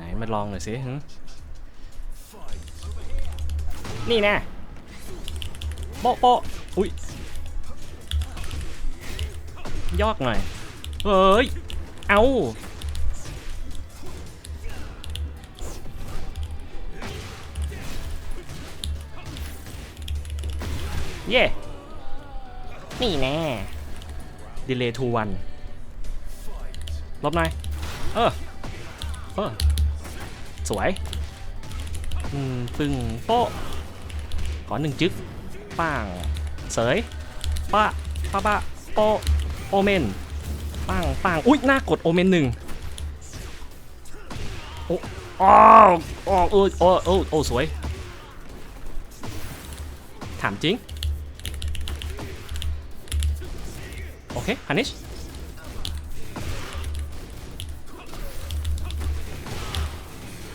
ไหนมาลองหน่อยสินี่แน่โป๊ะโป๊ะอุ้ยยอกหน่อย เฮ้ย เอาเย่นี่แน่ดีเลย์ทูวันลบหน่อย เออ เออ สวย อืมปึ้งโป๊ะขอหนึ่งจึ๊กป้างเสยป้าป้าป้าโป๊ะโอเมนป้างป้างอุ้ยหน้ากดโอเมนหนึ่งโอ้อ้าวอ้เออโอ้โอ้โอ้สวย ถามจริง โอเคฮันนิช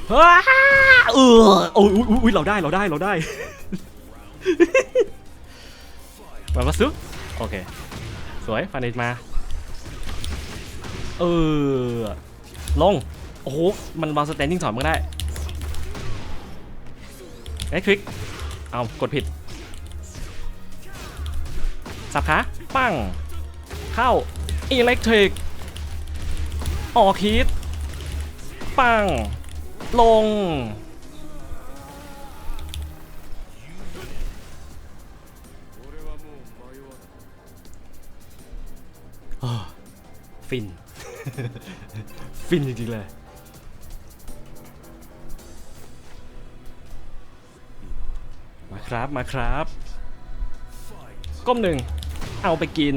เออโอ้ยอุ๊ยเราได้เราได้เราได้มามาซุโอเค สวยฟันเดมา เออ ลง โอ้โห มันวางสแตนดิ้งถอนมันก็ได้เอ้คลิก เอา กดผิด สับขา ปั้ง เข้า อิเล็กทริก ออกฮิต ปั้ง ลงอ้อฟิน ฟินจริงๆเลยมาครับมาครับ ก้มหนึ่ง เอาไปกิน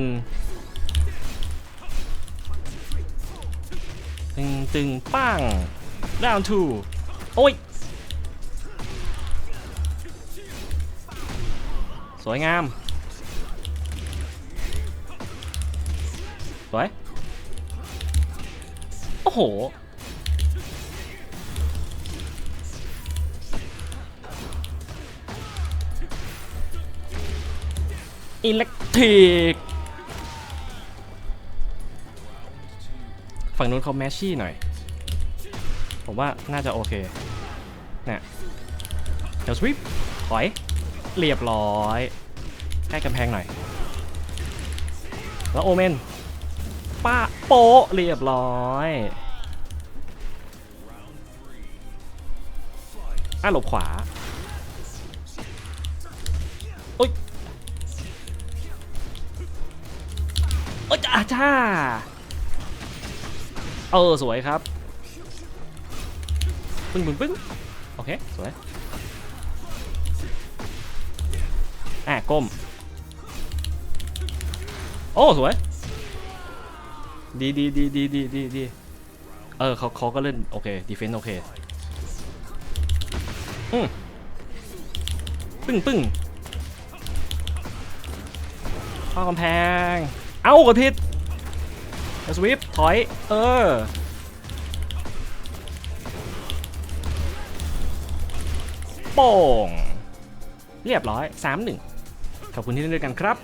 ตึงตึงป้าง down two โอ้ย สวยงาม สวย โอ้โห อิเล็กทริก ฝั่งนู้นเขาแมชชี่หน่อย ผมว่าน่าจะโอเคเนี่ยเดี๋ยวสวิปถอย เรียบร้อยใกล้กำแพงหน่อย แล้วโอเมนป้าโปเรียบร้อยอะหลบขวาโอ๊ยโอ๊ยจ้าจ้าเออ สวยครับ ปึ้งปึ้งปึ้งโอเค สวย อะก้ม โอ้ สวย ดีดีดีดีดีดีดีเออเขาเขาก็เล่น โอเคดีเฟนต์โอเค อืมปึ้งปึ้งข้ากำแพง เอ้ากดผิดสวิปถอย เออ โป่ง เรียบร้อย 3-1 ขอบคุณที่เล่นด้วยกันครับ